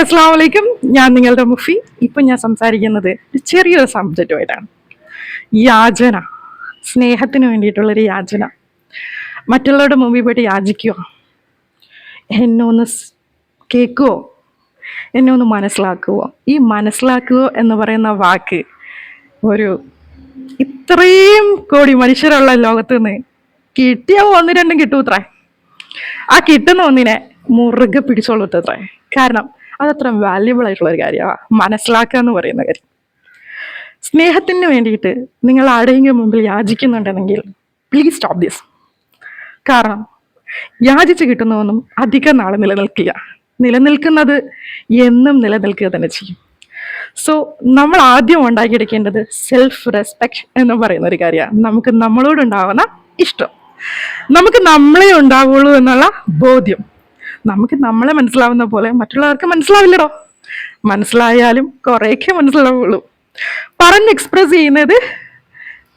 അസ്സാം വലൈക്കും ഞാൻ നിങ്ങളുടെ മുഫി. ഇപ്പം ഞാൻ സംസാരിക്കുന്നത് ഒരു ചെറിയൊരു സബ്ജക്റ്റുമായിട്ടാണ് യാചന. സ്നേഹത്തിന് വേണ്ടിയിട്ടുള്ളൊരു യാചന. മറ്റുള്ളവരുടെ മുമ്പിൽ പോയിട്ട് യാചിക്കുമോ എന്നെ ഒന്ന് കേൾക്കുമോ എന്നെ ഒന്ന് മനസ്സിലാക്കുമോ ഈ മനസ്സിലാക്കുമോ എന്ന് പറയുന്ന വാക്ക് ഒരു ഇത്രയും കോടി മനുഷ്യരുള്ള ലോകത്ത് നിന്ന് കിട്ടിയ ഒന്ന് രണ്ടും കിട്ടൂത്രേ. ആ കിട്ടുന്ന ഒന്നിനെ മുറുകെ പിടിച്ചോളൂത്തത്രേ കാരണം അതത്ര വാല്യുബിൾ ആയിട്ടുള്ള ഒരു കാര്യമാണ് മനസ്സിലാക്കുക എന്ന് പറയുന്ന കാര്യം. സ്നേഹത്തിന് വേണ്ടിയിട്ട് നിങ്ങൾ ആരുടെയെങ്കിലും മുമ്പിൽ യാചിക്കുന്നുണ്ടെങ്കിൽ പ്ലീസ് സ്റ്റോപ്പ് ദിസ് കാരണം യാചിച്ച് കിട്ടുന്നതൊന്നും അധികം നാൾ നിലനിൽക്കില്ല. നിലനിൽക്കുന്നത് എന്നും നിലനിൽക്കുക തന്നെ ചെയ്യും. സോ നമ്മൾ ആദ്യം ഉണ്ടാക്കിയെടുക്കേണ്ടത് സെൽഫ് റെസ്പെക്ട് എന്ന് പറയുന്ന ഒരു കാര്യമാണ് നമുക്ക് നമ്മളോടുണ്ടാവുന്ന ഇഷ്ടം. നമുക്ക് നമ്മളെ ഉണ്ടാവുള്ളൂ എന്നുള്ള ബോധ്യം. നമുക്ക് നമ്മളെ മനസ്സിലാവുന്ന പോലെ മറ്റുള്ളവർക്ക് മനസ്സിലാവില്ലടോ. മനസ്സിലായാലും കുറേയൊക്കെ മനസ്സിലാവുള്ളൂ. പറഞ്ഞ് എക്സ്പ്രസ് ചെയ്യുന്നത്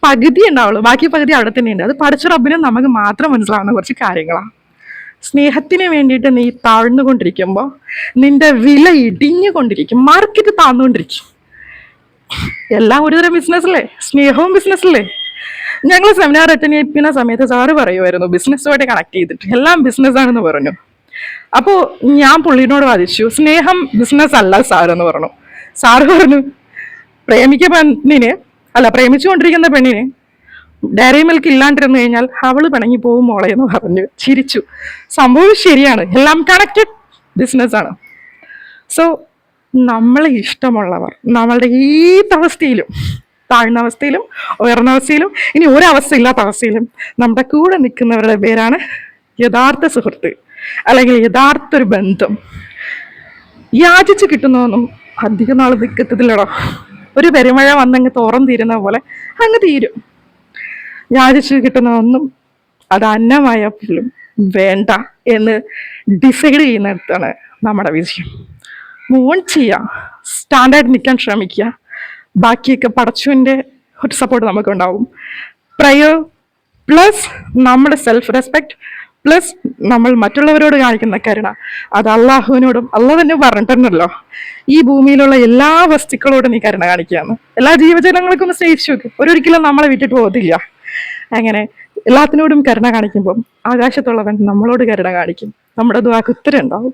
പകുതി ഉണ്ടാവുള്ളൂ. ബാക്കി പകുതി അവിടെ തന്നെയുണ്ട്. അത് പഠിച്ച നമുക്ക് മാത്രം മനസ്സിലാവുന്ന കുറച്ച് കാര്യങ്ങളാണ്. സ്നേഹത്തിന് വേണ്ടിയിട്ട് നീ താഴ്ന്നുകൊണ്ടിരിക്കുമ്പോൾ നിന്റെ വില ഇടിഞ്ഞുകൊണ്ടിരിക്കും. മാർക്കറ്റ് താഴ്ന്നുകൊണ്ടിരിക്കും എല്ലാം ഒരുതരം ബിസിനസ്സല്ലേ സ്നേഹവും ബിസിനസ്സല്ലേ ഞങ്ങൾ സെമിനാർ അറ്റൻഡ് ചെയ്യുന്ന സമയത്ത് സാറ് പറയുമായിരുന്നു ബിസിനസ്സുമായിട്ട് കണക്ട് ചെയ്തിട്ട്. എല്ലാം ബിസിനസ്സാണെന്ന് പറഞ്ഞു. അപ്പോൾ ഞാൻ പുള്ളിനോട് വാദിച്ചു സ്നേഹം ബിസിനസ് അല്ല സാറെന്ന് പറഞ്ഞു. സാറ് പറഞ്ഞു പ്രേമിക്ക പെണ്ണിനെ അല്ല പ്രേമിച്ചുകൊണ്ടിരിക്കുന്ന പെണ്ണിനെ ഡയറി മിൽക്ക് ഇല്ലാണ്ടിരുന്നു കഴിഞ്ഞാൽ അവൾ പിണങ്ങി പോകും മോളെ എന്ന് പറഞ്ഞു. ചിരിച്ചു. സംഭവം ശരിയാണ്. എല്ലാം കണക്റ്റഡ് ബിസിനസ് ആണ്. സോ നമ്മളെ ഇഷ്ടമുള്ളവർ നമ്മളുടെ ഏത് അവസ്ഥയിലും താഴ്ന്ന അവസ്ഥയിലും ഉയർന്ന അവസ്ഥയിലും ഇനി ഒരവസ്ഥ ഇല്ലാത്ത അവസ്ഥയിലും നമ്മുടെ കൂടെ നിൽക്കുന്നവരുടെ പേരാണ് യഥാർത്ഥ സുഹൃത്ത്. അല്ലെങ്കിൽ യഥാർത്ഥ ഒരു ബന്ധം യാചിച്ച് കിട്ടുന്നതൊന്നും അധിക നാൾ നിൽക്കത്തില്ലടോ ഒരു പെരുമഴ വന്നങ്ങ് തോറം തീരുന്ന പോലെ അങ്ങ് തീരും. യാചിച്ച് കിട്ടുന്നതൊന്നും അത് അന്നമായ പോലും വേണ്ട എന്ന് ഡിസൈഡ് ചെയ്യുന്നിടത്താണ് നമ്മുടെ വിജയം. മൂൺ ചെയ്യുക സ്റ്റാൻഡേർഡ് നിൽക്കാൻ ശ്രമിക്കുക. ബാക്കിയൊക്കെ പടച്ചുവിന്റെ ഒരു സപ്പോർട്ട് നമുക്കുണ്ടാവും. പ്രയർ പ്ലസ് നമ്മുടെ സെൽഫ് റെസ്പെക്ട് പ്ലസ് നമ്മൾ മറ്റുള്ളവരോട് കാണിക്കുന്ന കരുണ. അത് അള്ളാഹുവിനോടും അള്ളാഹ് തന്നെ പറഞ്ഞിട്ടുണ്ടല്ലോ. ഈ ഭൂമിയിലുള്ള എല്ലാ വസ്തുക്കളോടും നീ കരുണ കാണിക്കുകയാണ്. എല്ലാ ജീവജാലങ്ങൾക്കും സ്നേഹിച്ചു നോക്ക്. ഒരൊരിക്കലും നമ്മളെ വിട്ടിട്ട് പോകത്തില്ല. അങ്ങനെ എല്ലാത്തിനോടും കരുണ കാണിക്കുമ്പം ആകാശത്തുള്ളവൻ നമ്മളോട് കരുണ കാണിക്കും. നമ്മുടെ ദ്വാക്ക് ഉത്തരം ഉണ്ടാവും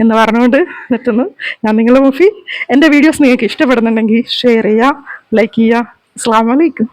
എന്ന് പറഞ്ഞുകൊണ്ട് നിർത്തുന്നു. ഞാൻ നിങ്ങളെ മുഫി. എന്റെ വീഡിയോസ് നിങ്ങൾക്ക് ഇഷ്ടപ്പെടുന്നുണ്ടെങ്കിൽ ഷെയർ ചെയ്യുക ലൈക്ക് ചെയ്യുക. അസ്സാം വലൈക്കും